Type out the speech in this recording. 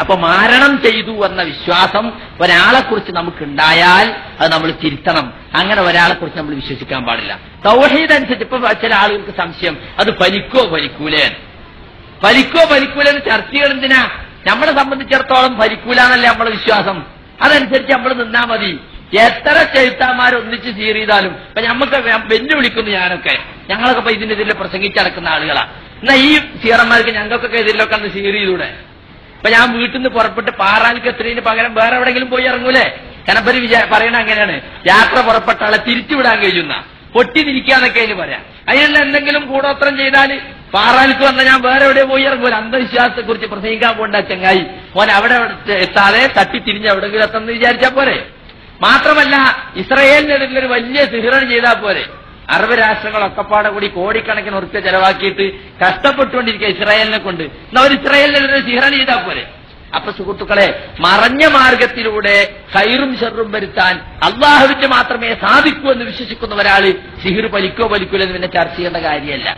അപ്പൊ മാരണം ചെയ്തു എന്ന വിശ്വാസം ഒരാളെ കുറിച്ച് നമുക്ക് ഉണ്ടായാൽ അത് നമ്മൾ തിരുത്തണം. അങ്ങനെ ഒരാളെ കുറിച്ച് നമ്മൾ വിശ്വസിക്കാൻ പാടില്ല. തൗഹീദ് അനുസരിച്ച് ഇപ്പൊ ചില ആളുകൾക്ക് സംശയം അത് ഫലിക്കോ ഫലിക്കൂലേ? ഫലിക്കോ ഫലിക്കൂല എന്ന് ചർച്ചകൾ എന്തിനാ? നമ്മളെ സംബന്ധിച്ചിടത്തോളം ഫലിക്കൂല എന്നല്ലേ നമ്മളെ വിശ്വാസം. അതനുസരിച്ച് നമ്മൾ നിന്നാ മതി. എത്ര ചെഴുത്താന്മാരൊന്നിച്ച് ചെയ്താലും ഇപ്പൊ ഞമ്മക്ക് വെല്ലുവിളിക്കുന്നു ഞാനൊക്കെ. ഞങ്ങളൊക്കെ ഇതിന്റെ ഇതിൽ പ്രസംഗിച്ചടക്കുന്ന ആളുകളാ. എന്നാ ഈ സീറന്മാർക്ക് ഞങ്ങൾക്കൊക്കെ ഇതിലൊക്കെ അന്ന് സീർ ചെയ്തൂടെ? ഇപ്പൊ ഞാൻ വീട്ടിൽ നിന്ന് പുറപ്പെട്ട് പാറാനിക്ക് എത്രയും പകരം വേറെ എവിടെങ്കിലും പോയി ഇറങ്ങൂലേ? കനപ്പരി വിചാ പറയണ അങ്ങനെയാണ്. യാത്ര പുറപ്പെട്ട ആളെ തിരിച്ചുവിടാൻ കഴിയുന്ന. പൊട്ടി തിരിക്കാന്നൊക്കെ അതിന് പറയാം. അതിനുള്ള എന്തെങ്കിലും കൂടോത്രം ചെയ്താൽ പാറാനിക്ക് വന്ന ഞാൻ വേറെ എവിടെ പോയി ഇറങ്ങൂല. അന്ധവിശ്വാസത്തെ കുറിച്ച് പ്രസംഗിക്കാൻ പോണ്ട ചങ്ങായി. മോൻ അവിടെ എത്താതെ തട്ടി തിരിഞ്ഞ് എവിടെങ്കിലും എന്ന് വിചാരിച്ചാ പോരെ. മാത്രമല്ല ഇസ്രയേലിനെതിരെ ഒരു വലിയ സിഹിറൺ ചെയ്താൽ പോരെ. അറബ് രാഷ്ട്രങ്ങളൊക്കെപ്പാടെ കൂടി കോടിക്കണക്കിന് ഉറപ്പ് ചെലവാക്കിയിട്ട് കഷ്ടപ്പെട്ടുകൊണ്ടിരിക്കുക ഇസ്രായേലിനെ കൊണ്ട്. എന്നാ ഒരു ഇസ്രായേലിനെതിരെ സിഹറൺ ചെയ്താൽ പോരെ. അപ്പൊ സുഹൃത്തുക്കളെ മറഞ്ഞ മാർഗത്തിലൂടെ ഹൈറും ഷെറും വരുത്താൻ അള്ളാഹുവിന്റെ മാത്രമേ സാധിക്കൂ എന്ന് വിശ്വസിക്കുന്ന ഒരാൾ സിഹിർ പലിക്കോ പലിക്കൂലെന്ന് പിന്നെ ചർച്ച ചെയ്യേണ്ട കാര്യമല്ല.